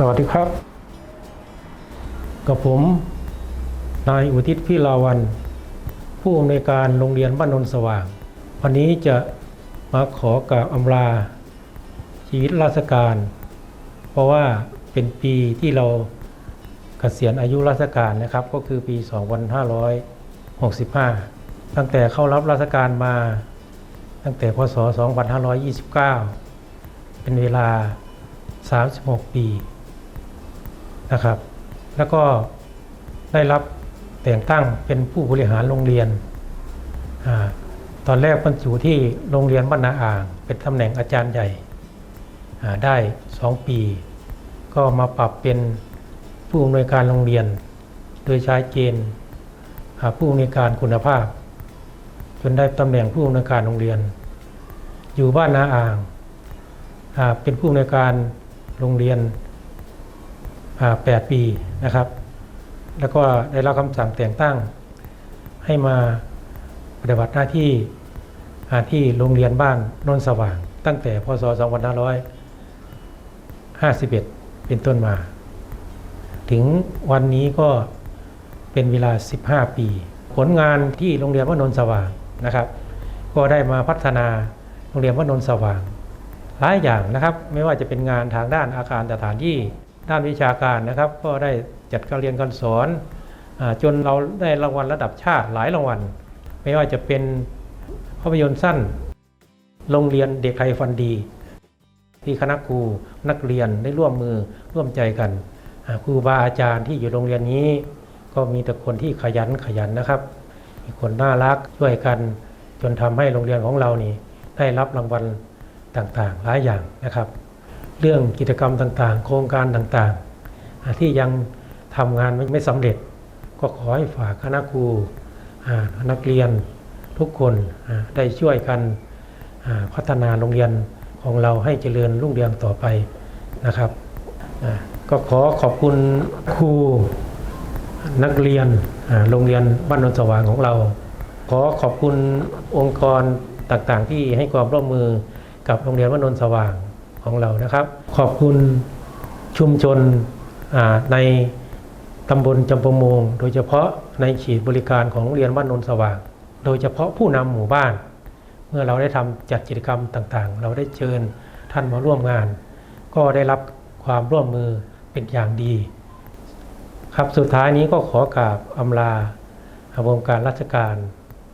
สวัสดีครับ กับผม นายอุทิศพิลาวัน ผู้อำนวยการโรงเรียนบ้านนนสว่าง วันนี้จะมาขอกราบอำลา ชีวิตราชการ เพราะว่าเป็นปีที่เราเกษียณอายุราชการนะครับ ก็คือปี 2565 ตั้งแต่เข้ารับราชการมา ตั้งแต่พศ 2529 เป็นเวลา36 ปี นะครับ แล้วก็ได้รับแต่งตั้งเป็นผู้บริหารโรงเรียนอตอนแรกบรรจุที่โรงเรียนบ้านนาอ่าง เป็นตำแหน่งอาจารย์ใหญ่ได้ 2 ปี ก็มาปรับเป็นผู้อำนวยการโรงเรียน โดยใช้เกณฑ์ผู้อำนวยการคุณภาพ จนได้ตำแหน่งผู้อำนวยการโรงเรียน อยู่บ้านนาอ่างเป็นผู้อำนวยการโรงเรียน 8 ปีนะครับ แล้วก็ได้รับคำสั่งแต่งตั้ง ให้มาปฏิบัติหน้าที่ที่โรงเรียนบ้านนนสว่าง ตั้งแต่พศ 2551 เป็นต้นมา ถึงวันนี้ก็เป็นเวลา 15 ปี ผลงานที่โรงเรียนว่านนสว่างนะครับ ก็ได้มาพัฒนาโรงเรียนว่านนสว่างหลายอย่างนะครับ ไม่ว่าจะเป็นงานทางด้านอาคารสถานที่ ด้านวิชาการนะครับ ก็ได้จัดการเรียนการสอนจนเราได้รางวัลระดับชาติหลายรางวัล ไม่ว่าจะเป็นภาพยนตร์สั้น โรงเรียนเด็กไทยฟันดี ที่คณะครูนักเรียนได้ร่วมมือร่วมใจกันครูบาอาจารย์ที่อยู่โรงเรียนนี้ ก็มีแต่คนที่ขยันขยันนะครับมีคนน่ารักช่วยกันจนทำให้โรงเรียนของเรานี่ได้รับรางวัลต่างๆหลายอย่างนะครับ เรื่องกิจกรรมต่างๆ โครงการต่างๆ ที่ยังทำงานไม่ไม่สำเร็จ ก็ขอให้ฝากคณะครูนักเรียนทุกคนได้ช่วยกันพัฒนาโรงเรียนของเราให้เจริญรุ่งเรืองต่อไปนะครับก็ขอขอบคุณครูนักเรียนโรงเรียนบ้านนนสว่างของเรา ขอขอบคุณองค์กรต่างๆ ที่ให้ความร่วมมือกับโรงเรียนบ้านนนสว่าง ของเรานะครับ ขอบคุณชุมชนในตำบลจำปามง โดยเฉพาะในขีดบริการของโรงเรียนบ้านนสว่าง โดยเฉพาะผู้นำหมู่บ้าน เมื่อเราได้ทำจัดกิจกรรมต่างๆ เราได้เชิญท่านมาร่วมงาน ก็ได้รับความร่วมมือเป็นอย่างดี ครับสุดท้ายนี้ก็ขอกราบอำลาวงการราชการ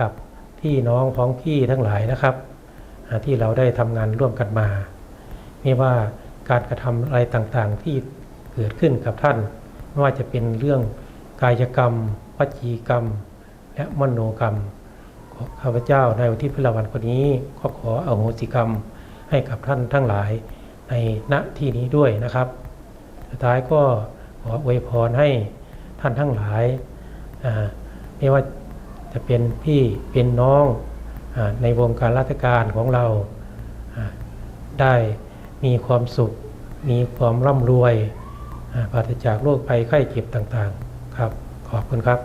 กับพี่น้องพ้องพี่ทั้งหลายนะครับ ที่เราได้ทำงานร่วมกันมา ไม่ว่าการกระทำอะไรต่างๆ ที่เกิดขึ้นกับท่าน ไม่ว่าจะเป็นเรื่องกายกรรมวจีกรรม และมโนกรรมของข้าพเจ้าในวันที่พิลาวันคนนี้ก็ขออโหสิกรรมให้กับท่านทั้งหลายในณที่นี้ด้วยนะครับ สุดท้ายก็ขออวยพรให้ท่านทั้งหลายาไม่ว่าจะเป็นพี่เป็นน้องอในวงการราชการของเราาได้ มีความสุข มีความร่ำรวยปราศจากโรคภัยไข้เจ็บต่างๆ ครับ ขอบคุณครับ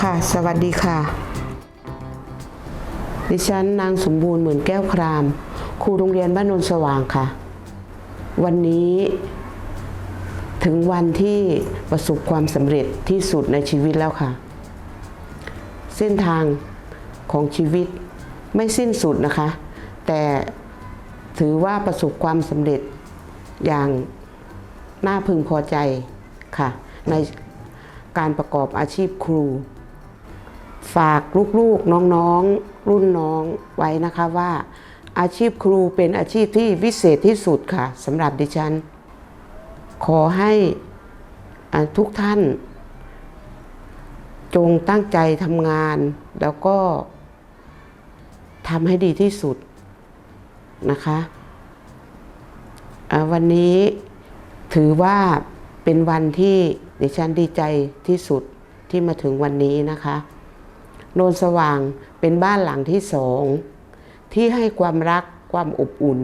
ค่ะ สวัสดีค่ะ ดิฉันนางสมบูรณ์เหมือนแก้วคราม ครูโรงเรียนบ้านนนสว่างค่ะ วันนี้ ถึงวันที่ประสบความสำเร็จที่สุดในชีวิตแล้วค่ะ เส้นทางของชีวิตไม่สิ้นสุดนะคะ แต่ถือว่าประสบความสำเร็จอย่างน่าพึงพอใจค่ะ ในการประกอบอาชีพครู ฝากลูกๆน้องๆ รุ่นน้องไว้นะคะว่าอาชีพครูเป็นอาชีพที่วิเศษที่สุดค่ะสำหรับดิฉัน ขอให้ทุกท่าน จงตั้งใจทำงาน แล้วก็ทำให้ดีที่สุดนะคะวันนี้ถือว่าเป็นวันที่ดิฉันดีใจที่สุดที่มาถึงวันนี้นะคะ โนนสว่างเป็นบ้านหลังที่สองที่ให้ความรักความอบอุ่น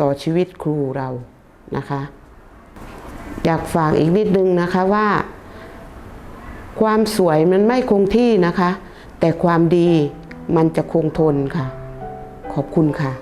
ต่อชีวิตครูเรานะคะ อยากฝากอีกนิดนึงนะคะว่า ความสวยมันไม่คงที่นะคะ แต่ความดีมันจะคงทนค่ะ ขอบคุณค่ะ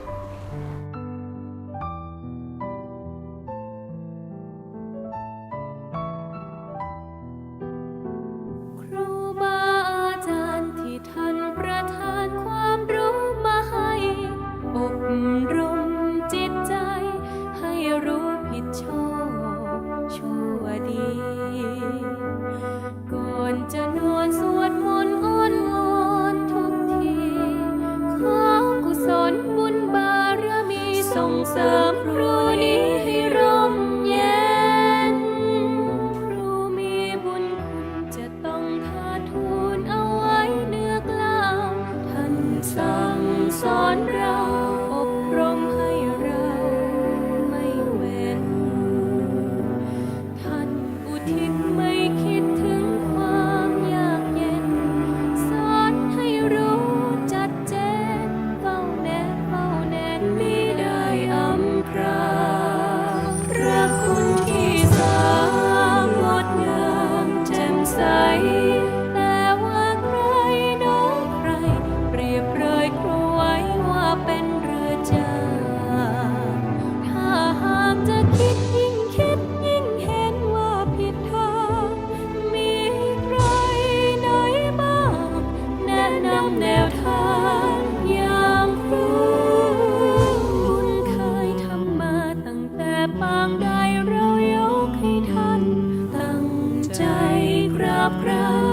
กราบกรา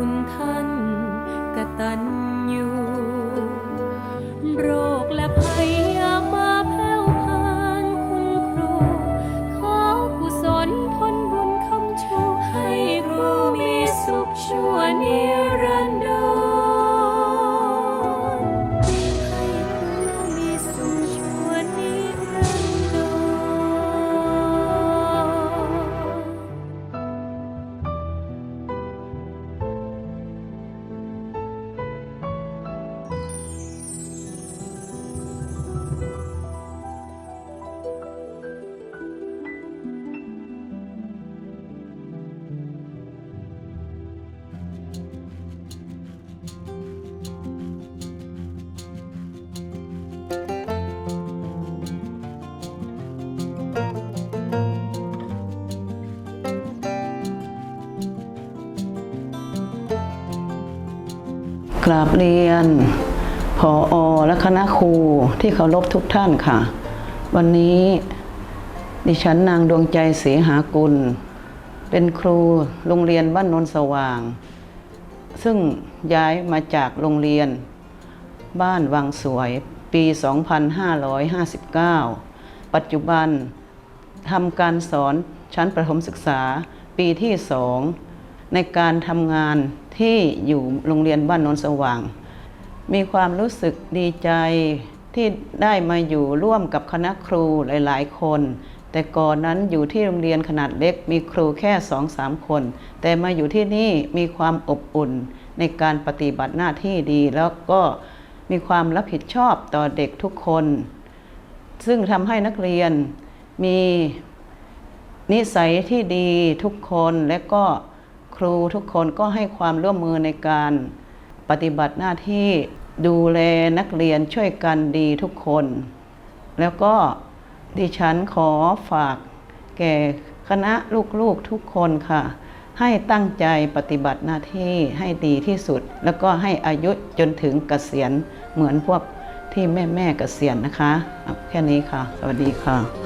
คุณท่านกตัญ กราบเรียนผออและคณะครูที่เคารพทุกท่านค่ะ วันนี้ดิฉันนางดวงใจเสหากุล เป็นครูโรงเรียนบ้านนนสว่าง ซึ่งย้ายมาจากโรงเรียน บ้านวังสวยปี 2559 ปัจจุบันทำการสอนชั้นประถมศึกษาปีที่สอง ในการทำงานที่อยู่โรงเรียนบ้านนนสว่าง มีความรู้สึกดีใจที่ได้มาอยู่ร่วมกับคณะครูหลาย ๆ คน แต่ก่อนนั้นอยู่ที่โรงเรียนขนาดเล็กมีครูแค่สองสามคน แต่มาอยู่ที่นี่มีความอบอุ่นในการปฏิบัติหน้าที่ดี แล้วก็มีความรับผิดชอบต่อเด็กทุกคน ซึ่งทำให้นักเรียนมีนิสัยที่ดีทุกคนและก็ ครูทุกคนก็ให้ความร่วมมือในการปฏิบัติหน้าที่ดูแลนักเรียนช่วยกันดีทุกคน แล้วก็ดิฉันขอฝากแก่คณะลูกๆทุกคนค่ะ ให้ตั้งใจปฏิบัติหน้าที่ให้ดีที่สุด แล้วก็ให้อายุจนถึงเกษียณเหมือนพวกที่แม่แม่เกษียณนะคะ แค่นี้ค่ะ สวัสดีค่ะ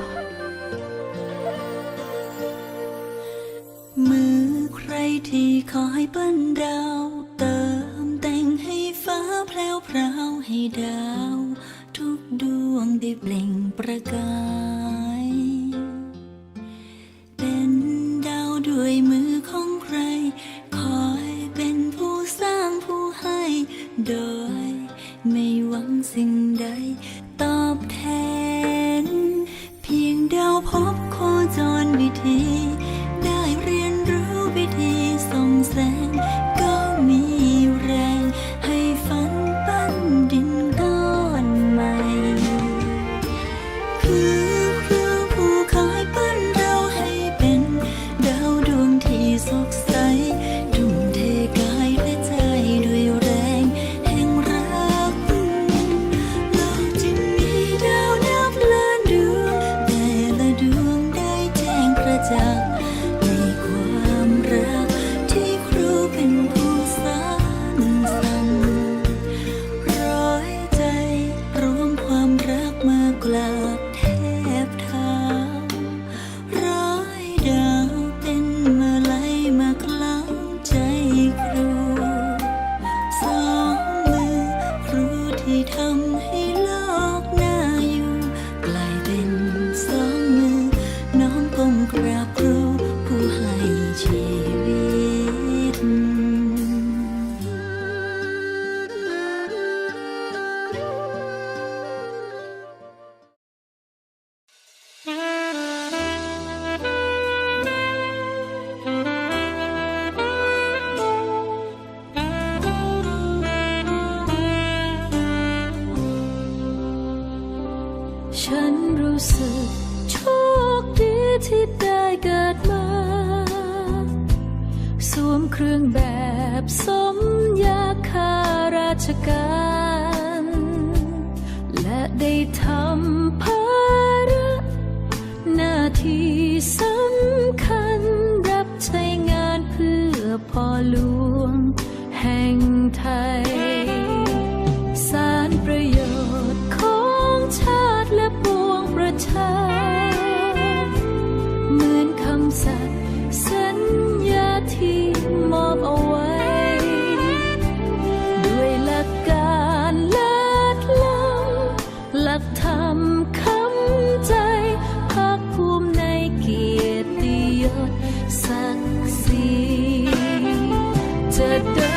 ตอบแทน เพียงเดาพบโคจรวิธี พ่อหลวงแห่งไทย said